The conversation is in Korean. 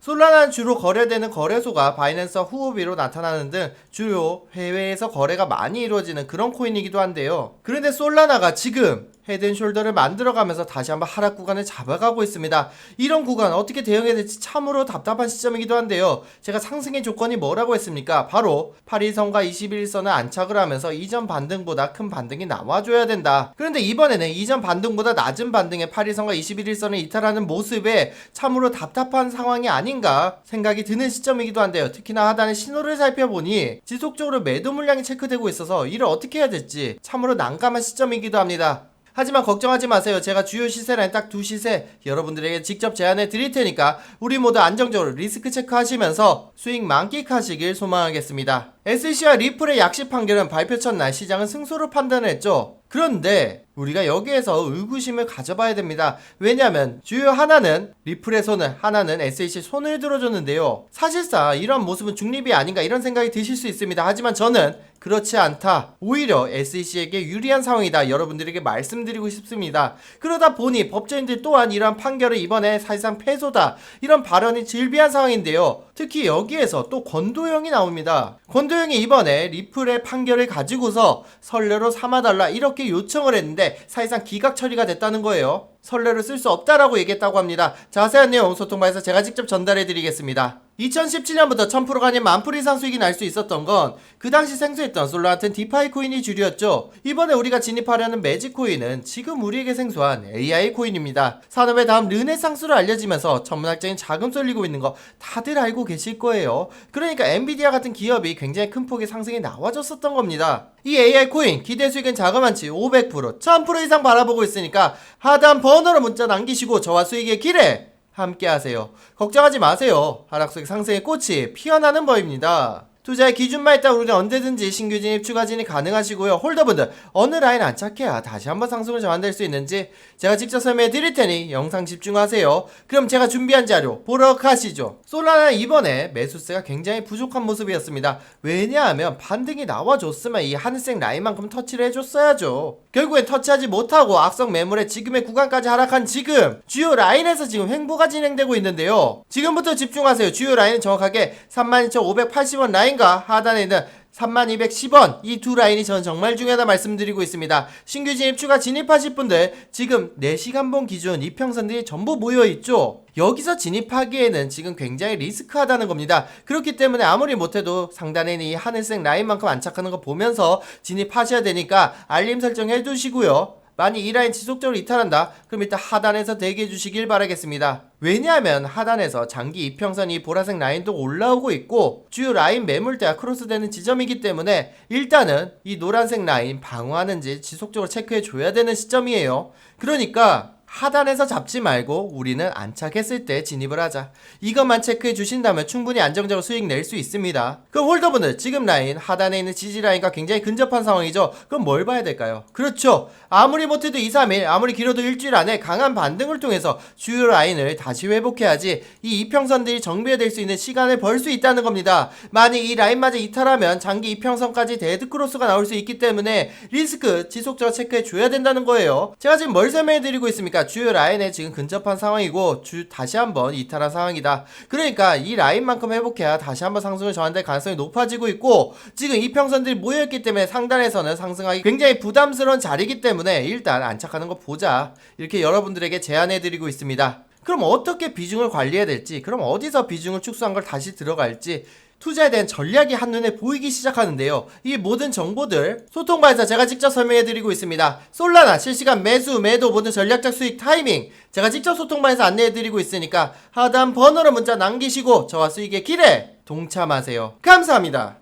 솔라나는 주로 거래되는 거래소가 바이낸스와 후오비로 나타나는 등 주요 해외에서 거래가 많이 이루어지는 그런 코인이기도 한데요. 그런데 솔라나가 지금 헤드앤숄더를 만들어가면서 다시 한번 하락 구간을 잡아가고 있습니다. 이런 구간 어떻게 대응해야 될지 참으로 답답한 시점이기도 한데요. 제가 상승의 조건이 뭐라고 했습니까? 바로 8일선과 21일선을 안착을 하면서 이전 반등보다 큰 반등이 나와줘야 된다. 그런데 이번에는 이전 반등보다 낮은 반등에 8일선과 21일선을 이탈하는 모습에 참으로 답답한 상황이 아닌 가 생각이 드는 시점이기도 한데요. 특히나 하단의 신호를 살펴보니 지속적으로 매도 물량이 체크되고 있어서 이를 어떻게 해야 될지 참으로 난감한 시점이기도 합니다. 하지만 걱정하지 마세요. 제가 주요 시세라인 딱두 시세 여러분들에게 직접 제안해 드릴 테니까 우리 모두 안정적으로 리스크 체크하시면서 수익 만끽하시길 소망하겠습니다. SC와 리플의 약식 판결은 발표 첫날 시장은 승소로 판단했죠. 그런데 우리가 여기에서 의구심을 가져봐야 됩니다. 왜냐하면 주요 하나는 리플의 손을 하나는 SAC 손을 들어줬는데요. 사실상 이런 모습은 중립이 아닌가 이런 생각이 드실 수 있습니다. 하지만 저는 그렇지 않다. 오히려 SEC에게 유리한 상황이다. 여러분들에게 말씀드리고 싶습니다. 그러다 보니 법조인들 또한 이러한 판결을 이번에 사실상 패소다. 이런 발언이 질비한 상황인데요. 특히 여기에서 또 권도영이 나옵니다. 권도영이 이번에 리플의 판결을 가지고서 선례로 삼아달라 이렇게 요청을 했는데 사실상 기각 처리가 됐다는 거예요. 선례를 쓸 수 없다라고 얘기했다고 합니다. 자세한 내용 소통방에서 제가 직접 전달해 드리겠습니다. 2017년부터 1000%가 아닌 만풀 이상 수익이 날 수 있었던 건 그 당시 생소했던 솔라한텐 디파이 코인이 주류였죠. 이번에 우리가 진입하려는 매직 코인은 지금 우리에게 생소한 AI 코인입니다. 산업의 다음 르네상스로 알려지면서 천문학적인 자금 쏠리고 있는 거 다들 알고 계실 거예요. 그러니까 엔비디아 같은 기업이 굉장히 큰 폭의 상승이 나와줬었던 겁니다. 이 AI 코인 기대 수익은 자그만치 500% 1000% 이상 바라보고 있으니까 하단 번호로 문자 남기시고 저와 수익의 길에 함께 하세요. 걱정하지 마세요. 하락 속의 상승의 꽃이 피어나는 법입니다. 투자의 기준만 있다 우리는 언제든지 신규 진입, 추가 진입 가능하시고요. 홀더분들 어느 라인 안착해야 다시 한번 상승을 전환될 수 있는지 제가 직접 설명해 드릴 테니 영상 집중하세요. 그럼 제가 준비한 자료 보러 가시죠. 솔라나 이번에 매수세가 굉장히 부족한 모습이었습니다. 왜냐하면 반등이 나와줬으면 이 하늘색 라인만큼 터치를 해줬어야죠. 결국엔 터치하지 못하고 악성 매물에 지금의 구간까지 하락한 지금 주요 라인에서 지금 횡보가 진행되고 있는데요. 지금부터 집중하세요. 주요 라인은 정확하게 32,580원 라인 과 하단에 있는 3210원 이 두 라인이 저는 정말 중요하다 말씀드리고 있습니다. 신규 진입 추가 진입하실 분들 지금 4시간봉 기준 이평선들이 전부 모여 있죠. 여기서 진입하기에는 지금 굉장히 리스크하다는 겁니다. 그렇기 때문에 아무리 못해도 상단에 있는 이 하늘색 라인만큼 안착하는 거 보면서 진입하셔야 되니까 알림 설정 해두시고요. 만약 이 라인 지속적으로 이탈한다? 그럼 일단 하단에서 대기해 주시길 바라겠습니다. 왜냐하면 하단에서 장기 이평선 이 보라색 라인도 올라오고 있고 주요 라인 매물대와 크로스되는 지점이기 때문에 일단은 이 노란색 라인 방어하는지 지속적으로 체크해 줘야 되는 시점이에요. 그러니까 하단에서 잡지 말고 우리는 안착했을 때 진입을 하자. 이것만 체크해 주신다면 충분히 안정적으로 수익 낼 수 있습니다. 그럼 홀더분들 지금 라인 하단에 있는 지지 라인과 굉장히 근접한 상황이죠. 그럼 뭘 봐야 될까요? 그렇죠. 아무리 못해도 2, 3일, 아무리 길어도 일주일 안에 강한 반등을 통해서 주요 라인을 다시 회복해야지 이 이평선들이 정비될 수 있는 시간을 벌 수 있다는 겁니다. 만약 이 라인마저 이탈하면 장기 이평선까지 데드크로스가 나올 수 있기 때문에 리스크 지속적으로 체크해 줘야 된다는 거예요. 제가 지금 뭘 설명해 드리고 있습니까? 주요 라인에 지금 근접한 상황이고 주 다시 한번 이탈한 상황이다. 그러니까 이 라인만큼 회복해야 다시 한번 상승을 저한될 가능성이 높아지고 있고 지금 이평선들이 모여있기 때문에 상단에서는 상승하기 굉장히 부담스러운 자리이기 때문에 일단 안착하는 거 보자. 이렇게 여러분들에게 제안해 드리고 있습니다. 그럼 어떻게 비중을 관리해야 될지, 그럼 어디서 비중을 축소한 걸 다시 들어갈지, 투자에 대한 전략이 한눈에 보이기 시작하는데요. 이 모든 정보들 소통방에서 제가 직접 설명해 드리고 있습니다. 솔라나 실시간 매수, 매도 모든 전략적 수익 타이밍 제가 직접 소통방에서 안내해 드리고 있으니까 하단 번호로 문자 남기시고 저와 수익의 길에 동참하세요. 감사합니다.